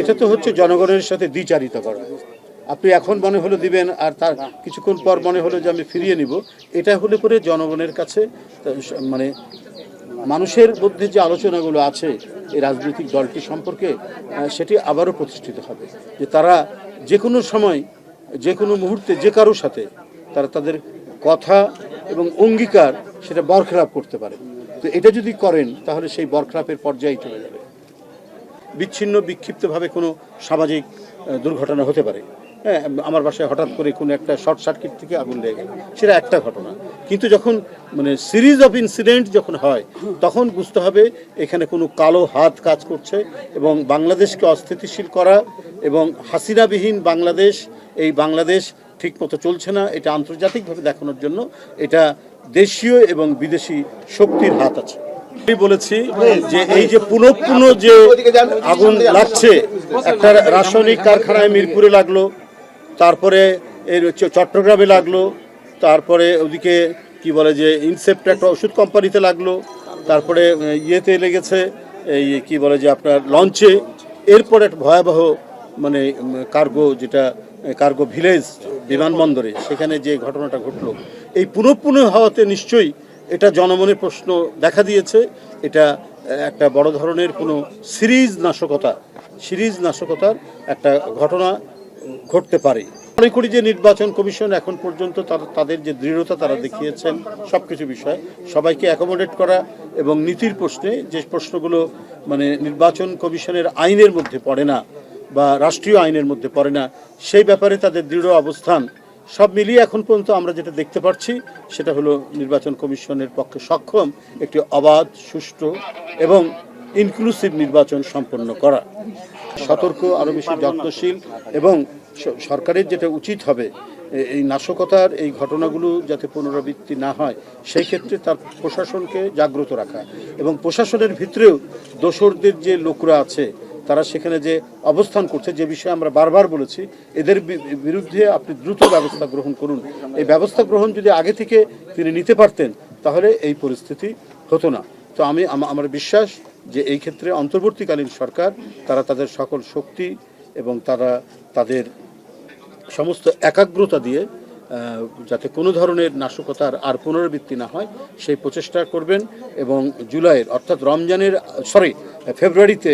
এটা তো হচ্ছে জনগণের সাথে দ্বিচারিতা করা। আপনি এখন মনে হলো দিবেন, আর তার কিছুক্ষণ পর মনে হলো যে আমি ফিরিয়ে নিব। এটা হলে পরে জনগণের কাছে মানে মানুষের মধ্যে যে আলোচনাগুলো আছে এই রাজনৈতিক দলটি সম্পর্কে সেটি আবারও প্রতিষ্ঠিত হবে। যে তারা যে কোনো সময় যে কোনো মুহূর্তে, যে কারোর সাথে তারা তাদের কথা এবং অঙ্গীকার সেটা বরখেলাপ করতে পারে। তো এটা যদি করেন, তাহলে সেই বরখেলাপের পর্যায়ে চলে যাবে। বিচ্ছিন্ন, বিক্ষিপ্তভাবে কোনো সামাজিক দুর্ঘটনা হতে পারে। হ্যাঁ আমার বাসায় হঠাৎ করে কোনো একটা শর্ট সার্কিট থেকে আগুন লেগে গেল। সেটা একটা ঘটনা। কিন্তু যখন মানে সিরিজ অফ ইনসিডেন্ট যখন হয়, তখন বুঝতে হবে এখানে কোনো কালো হাত কাজ করছে এবং বাংলাদেশকে অস্থিতিশীল করা এবং হাসিনাবিহীন বাংলাদেশ, এই বাংলাদেশ ঠিকমতো চলছে না, এটা আন্তর্জাতিকভাবে দেখানোর জন্য এটা দেশীয় এবং বিদেশি শক্তির হাত আছে। বলেছি যে এই যে পুনঃ পুনঃ যে আগুন লাগছে, একটা রাসায়নিক কারখানায় মিরপুরে লাগল, তারপরে এর চট্টগ্রামে লাগল, তারপরে ওদিকে কি বলে যে ইনসেপ্ট একটা ওষুধ কোম্পানিতে লাগল, তারপরে ইয়েতে লেগেছে, এই কি বলে যে আপনার লঞ্চে, এরপর একটা ভয়াবহ মানে কার্গো যেটা, কার্গো ভিলেজ বিমানবন্দরে, সেখানে যে ঘটনাটা ঘটলো, এই পুনঃ পুনঃ হওয়াতে নিশ্চয়ই এটা জনমনে প্রশ্ন দেখা দিয়েছে। এটা একটা বড় ধরনের কোনো সিরিজ নাশকতা, সিরিজ নাশকতার একটা ঘটনা ঘটতে পারে। মনে করি যে নির্বাচন কমিশন এখন পর্যন্ত তারা- তাদের যে দৃঢ়তা তারা দেখিয়েছেন সব কিছু বিষয়, সবাইকে অ্যাকোমোডেট করা এবং নীতির প্রশ্নে যে প্রশ্নগুলো মানে নির্বাচন কমিশনের আইনের মধ্যে পড়ে না বা রাষ্ট্রীয় আইনের মধ্যে পড়ে না, সেই ব্যাপারে তাদের দৃঢ় অবস্থান সব মিলিয়ে এখন পর্যন্ত আমরা যেটা দেখতে পাচ্ছি সেটা হলো নির্বাচন কমিশনের পক্ষে সক্ষম একটি অবাধ, সুষ্ঠু এবং ইনক্লুসিভ নির্বাচন সম্পন্ন করা। সতর্ক আরও বেশি যত্নশীল এবং সরকারের যেটা উচিত হবে এই নাশকতার এই ঘটনাগুলো যাতে পুনরাবৃত্তি না হয়, সেই ক্ষেত্রে তার প্রশাসনকে জাগ্রত রাখা এবং প্রশাসনের ভিতরেও দোসরদের যে লোকরা আছে তারা সেখানে যে অবস্থান করছে, যে বিষয়ে আমরা বারবার বলেছি, এদের বিরুদ্ধে আপনি দ্রুত ব্যবস্থা গ্রহণ করুন। এই ব্যবস্থা গ্রহণ যদি আগে থেকে তিনি নিতে পারতেন, তাহলে এই পরিস্থিতি হতো না। তো আমি আমার বিশ্বাস যে এই ক্ষেত্রে অন্তর্বর্তীকালীন সরকার, তারা তাদের সকল শক্তি এবং তারা তাদের সমস্ত একাগ্রতা দিয়ে যাতে কোনো ধরনের নাশকতার আর পুনরাবৃত্তি না হয়, সেই প্রচেষ্টা করবেন এবং জুলাইয়ের, অর্থাৎ রমজানের, সরি, ফেব্রুয়ারিতে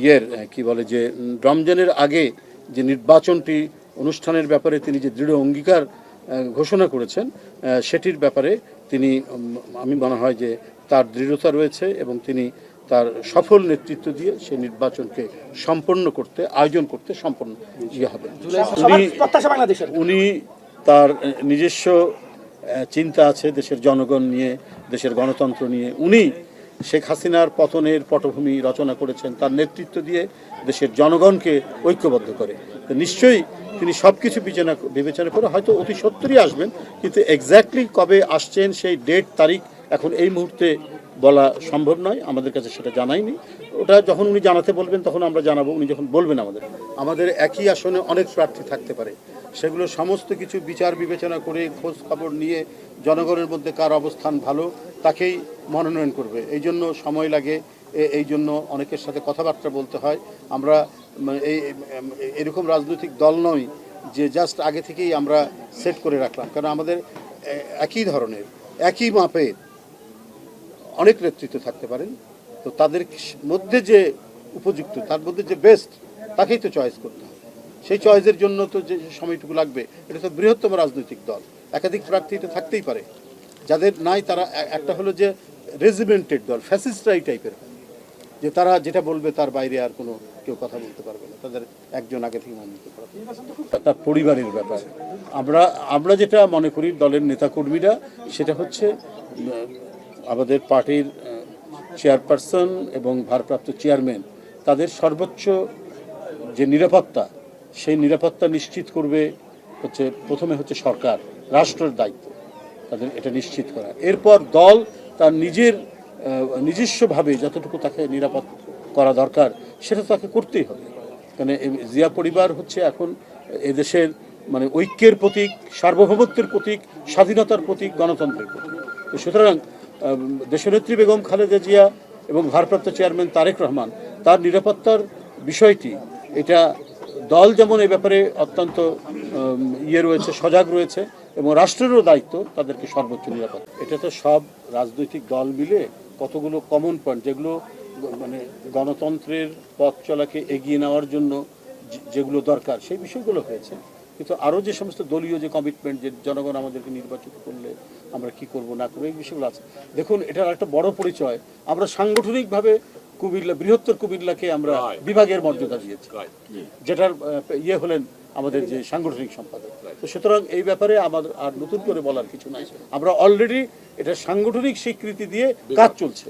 ইয়ের কি বলে যে রমজানের আগে যে নির্বাচনটি অনুষ্ঠানের ব্যাপারে তিনি যে দৃঢ় অঙ্গীকার ঘোষণা করেছেন সেটির ব্যাপারে তিনি আমি মনে হয় যে তার দৃঢ়তা রয়েছে এবং তিনি তার সফল নেতৃত্ব দিয়ে সেই নির্বাচনকে সম্পন্ন করতে আয়োজন করতে সম্পন্ন ইয়ে হবে। উনি উনি তার নিজস্ব চিন্তা আছে দেশের জনগণ নিয়ে দেশের গণতন্ত্র নিয়ে। উনি শেখ হাসিনার পতনের পটভূমি রচনা করেছেন, তার নেতৃত্ব দিয়ে দেশের জনগণকে ঐক্যবদ্ধ করে। তো নিশ্চয়ই তিনি সব কিছু বিবেচনা বিবেচনা করে হয়তো অতি সত্তরই আসবেন, কিন্তু এক্স্যাক্টলি কবে আসছেন, সেই ডেট তারিখ এখন এই মুহূর্তে বলা সম্ভব নয়, আমাদের কাছে সেটা জানাইনি ওটা যখন উনি জানাতে বলবেন, তখন আমরা জানাব, উনি যখন বলবেন আমাদের। আমাদের একই আসনে অনেক প্রার্থী থাকতে পারে। সেগুলো সমস্ত কিছু বিচার বিবেচনা করে খোঁজ খবর নিয়ে জনগণের মধ্যে কার অবস্থান ভালো, তাকেই মনোনয়ন করবে। এই জন্য সময় লাগে এই জন্য অনেকের সাথে কথাবার্তা বলতে হয়। আমরা এই এই- এরকম রাজনৈতিক দল নয় যে জাস্ট আগে থেকেই আমরা সেট করে রাখলাম। কারণ আমাদের একই ধরনের, একই মাপের অনেক নেতৃত্ব থাকতে পারেন। তো তাদের মধ্যে যে উপযুক্ত, তার মধ্যে যে বেস্ট তাকেই তো চয়েস করতে হবে। সেই চয়েসের জন্য তো যে সময়টুকু লাগবে, এটা তো বৃহত্তম রাজনৈতিক দল। একাধিক প্রার্থী এটা থাকতেই পারে। যাদের নাই তারা একটা হলো যে রেজিমেন্টেড দল ফ্যাসিস্টরাই টাইপের যে তারা যেটা বলবে তার বাইরে আর কোনো কেউ কথা বলতে পারবে না। তাদের একজন আগে থেকে মনোনীত করা তার পরিবারের ব্যাপার। আমরা আমরা যেটা মনে করি দলের নেতাকর্মীরা, সেটা হচ্ছে আমাদের পার্টির চেয়ারপারসন এবং ভারপ্রাপ্ত চেয়ারম্যান, তাদের সর্বোচ্চ যে নিরাপত্তা, সেই নিরাপত্তা নিশ্চিত করবে হচ্ছে, প্রথমে হচ্ছে সরকার, রাষ্ট্রের দায়িত্ব, তাদের এটা নিশ্চিত করা। এরপর দল তার নিজের নিজস্বভাবে যতটুকু তাকে নিরাপদ করা দরকার, সেটা তাকে করতেই হবে। কারণ এই জিয়া পরিবার হচ্ছে এখন এদেশের মানে ঐক্যের প্রতীক, সার্বভৌমত্বের প্রতীক, স্বাধীনতার প্রতীক, গণতন্ত্রের প্রতীক। তো সুতরাং দেশনেত্রী বেগম খালেদা জিয়া এবং ভারপ্রাপ্ত চেয়ারম্যান তারেক রহমান, তার নিরাপত্তার বিষয়টি, এটা দল যেমন এ ব্যাপারে অত্যন্ত ইয়ে রয়েছে, সজাগ রয়েছে এবং রাষ্ট্রেরও দায়িত্ব তাদেরকে সর্বোচ্চ নিরাপদ এটা তো সব রাজনৈতিক দল মিলে কতগুলো কমন পয়েন্ট যেগুলো মানে গণতন্ত্রের পথ চলাকে এগিয়ে নেওয়ার জন্য যেগুলো দরকার, সেই বিষয়গুলো হয়েছে। কিন্তু আরও যে সমস্ত দলীয় যে কমিটমেন্ট যে জনগণ আমাদেরকে নির্বাচিত করলে আমরা কি করব না করব এই বিষয়গুলো আছে। দেখুন এটার একটা বড় পরিচয় আমরা সাংগঠনিকভাবে কুমিল্লা বৃহত্তর কুমিল্লাকে আমরা বিভাগের মর্যাদা দিয়েছি। যেটার ইয়ে হলেন আমাদের যে সাংগঠনিক সম্পাদক। তো সুতরাং এই ব্যাপারে আমাদের আর নতুন করে বলার কিছু নাই। আমরা অলরেডি এটা সাংগঠনিক স্বীকৃতি দিয়ে কাজ চলছে।